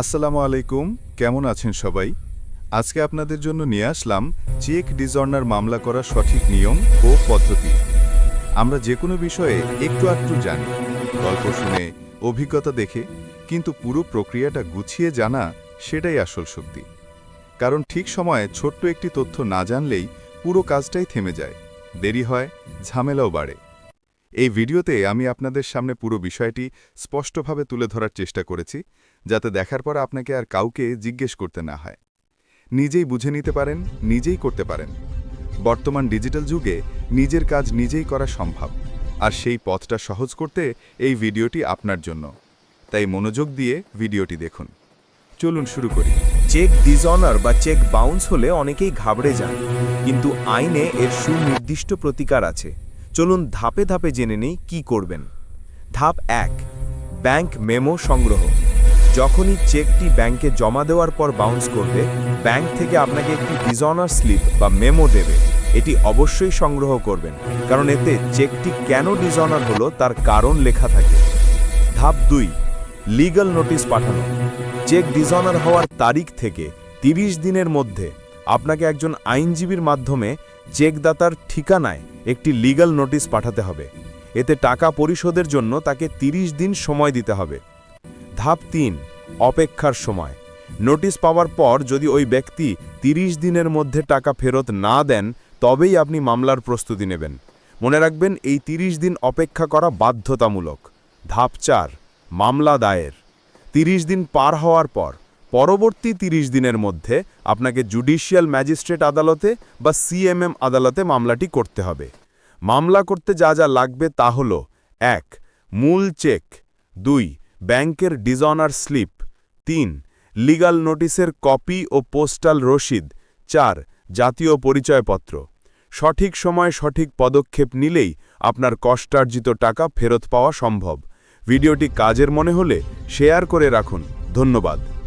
আসসালামু আলাইকুম, কেমন আছেন সবাই? আজকে আপনাদের জন্য নিয়ে আসলাম চেক ডিজর্নার মামলা করার সঠিক নিয়ম ও পদ্ধতি। আমরা যে কোনো বিষয়ে একটু আধটু জানি, গল্প শুনে, অভিজ্ঞতা দেখে, কিন্তু পুরো প্রক্রিয়াটা গুছিয়ে জানা সেটাই আসল শক্তি কারণ ঠিক সময়ে ছোট্ট একটি তথ্য না জানলেই পুরো কাজটাই থেমে যায়, দেরি হয়, ঝামেলাও বাড়ে। এই ভিডিওতে আমি আপনাদের সামনে পুরো বিষয়টি স্পষ্টভাবে তুলে ধরার চেষ্টা করেছি, যাতে দেখার পর আপনাকে আর কাউকে জিজ্ঞেস করতে না হয়। নিজেই বুঝে নিতে পারেন, নিজেই করতে পারেন। বর্তমান ডিজিটাল যুগে নিজের কাজ নিজেই করা সম্ভব, আর সেই পথটা সহজ করতে এই ভিডিওটি আপনার জন্য। তাই মনোযোগ দিয়ে ভিডিওটি দেখুন। চলুন শুরু করি। চেক ডিসঅনার বা চেক বাউন্স হলে অনেকেই ঘাবড়ে যান, কিন্তু আইনে এর সুনির্দিষ্ট প্রতিকার আছে। চলুন ধাপে ধাপে জেনে নেই কি করবেন। ধাপ এক, ব্যাংক মেমো সংগ্রহ। যখনই চেকটি ব্যাংকে জমা দেওয়ার পর বাউন্স করবে, ব্যাংক থেকে আপনাকে একটি ডিজনার স্লিপ বা মেমো দেবে। এটি অবশ্যই সংগ্রহ করবেন, কারণ এতে চেকটি কেন ডিজনার হলো তার কারণ লেখা থাকে। ধাপ দুই লিগ্যাল নোটিশ পাঠানো। চেক ডিজনার হওয়ার তারিখ থেকে ৩০ দিনের মধ্যে আপনাকে একজন আইনজীবীর মাধ্যমে চেকদাতার ঠিকানায় একটি লিগ্যাল নোটিশ পাঠাতে হবে। এতে টাকা পরিশোধের জন্য তাকে ৩০ দিন সময় দিতে হবে। ধাপ তিন, অপেক্ষার সময়। নোটিশ পাওয়ার পর যদি ওই ব্যক্তি ৩০ দিনের মধ্যে টাকা ফেরত না দেন, তবেই আপনি মামলার প্রস্তুতি নেবেন। মনে রাখবেন, এই ৩০ দিন অপেক্ষা করা বাধ্যতামূলক। ধাপ চার, মামলা দায়ের। ৩০ দিন পার হওয়ার পর পরবর্তী ৩০ দিনের মধ্যে আপনাকে জুডিশিয়াল ম্যাজিস্ট্রেট আদালতে বা সিএমএম আদালতে মামলাটি করতে হবে। মামলা করতে যা যা লাগবে তা হল, এক, মূল চেক, দুই, ব্যাংকের ডিজঅনার স্লিপ, তিন, লিগাল নোটিসের কপি ও পোস্টাল রসিদ, চার, জাতীয় পরিচয়পত্র। সঠিক সময়ে সঠিক পদক্ষেপ নিলেই আপনার কষ্টার্জিত টাকা ফেরত পাওয়া সম্ভব। ভিডিওটি কাজের মনে হলে শেয়ার করে রাখুন। ধন্যবাদ।